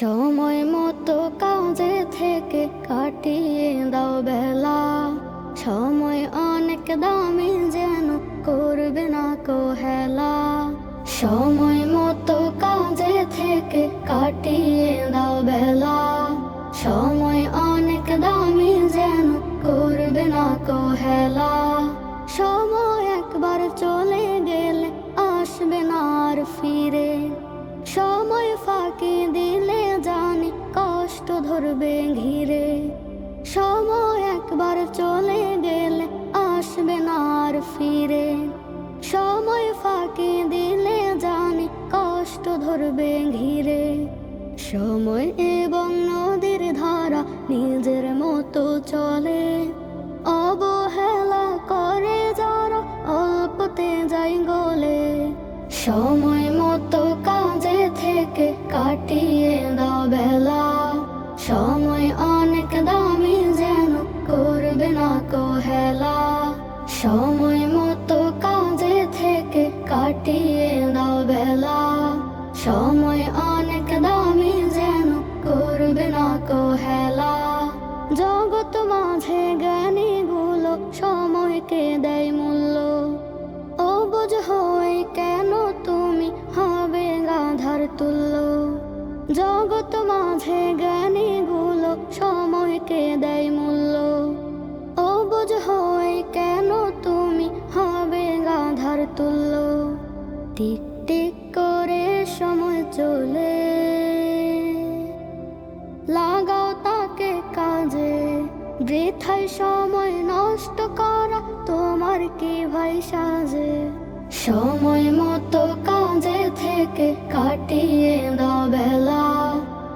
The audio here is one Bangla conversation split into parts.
সময় মতো কাজে থেকে কাটিয়ে দাও বেলা। সময় অনেক দামি যেন করবে না কোহেলা। সময় মতো কাজে থেকে কাটিয়ে দাও বেলা। সময় অনেক দামি যেন করবে না কোহেলা। সময় একবার চলে কষ্ট ধরবে ঘিরে। সময় একবার চলে গেলে আসবে না আর ফিরে। সময় ফাঁকি দিলে জানি কষ্ট ধরবে ঘিরে। সময় এবং নদীর ধারা নিজের মতো চলে। অবহেলা করে যারা অল্পতে যাই গলে। সময় সময় মতো কাজে থেকে কাটিয়ে দাও বেলা। সময় অনেক দামি যেন করবে না কোহেলা। জগৎ মাঝে জ্ঞানীগুলো সময়কে দেয় মূল্য। অবুঝ হয়ে কেন তুমি হবে গাধার তুল্য? জগৎ মাঝে জ্ঞানীগুলো সময়কে দেয় টিক টিক করে সময় চলে। লাগাও তাকে কাজে, বৃথায় সময় নষ্ট করা তোমার কি ভাই সাজে? সময় মতো কাজে থেকে কাটিয়ে দাও বেলা।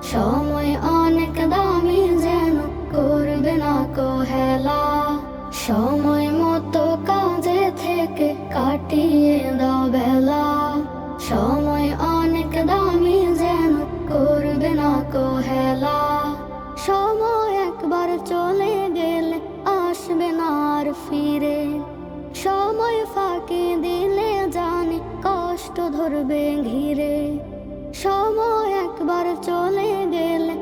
সময় অনেক দামি যেন করবে না কোহেলা। সময় মতো কাজে থেকে কাটিয়ে দাও বেলা। সময় অনেক দামি যেন করবে না কোহেলা। সময় একবার চলে গেলে আসবে না আর ফিরে। সময় ফাঁকি দিলে জানি কষ্ট ধরবে ঘিরে। সময় একবার চলে গেলে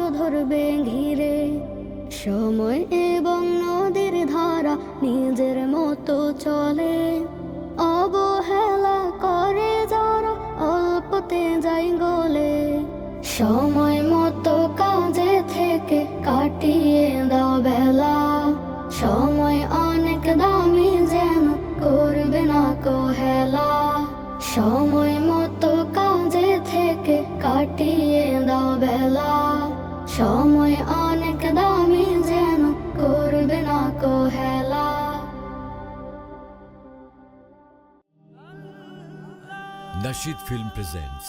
ধরবে ঘিরে। সময় এবং নদীর ধারা নিজের মতো চলে। অবহেলা করে যারা অল্পতে যাই গলে। সময় মতো কাজে থেকে কাটিয়ে দাও বেলা। সময় অনেক দামি যেন করবে না কোহেলা। সময় মতো কাজে থেকে কাটিয়ে দাও বেলা। সময় অনেক দামি যেন করবে না কোহেলা Nashid Film presents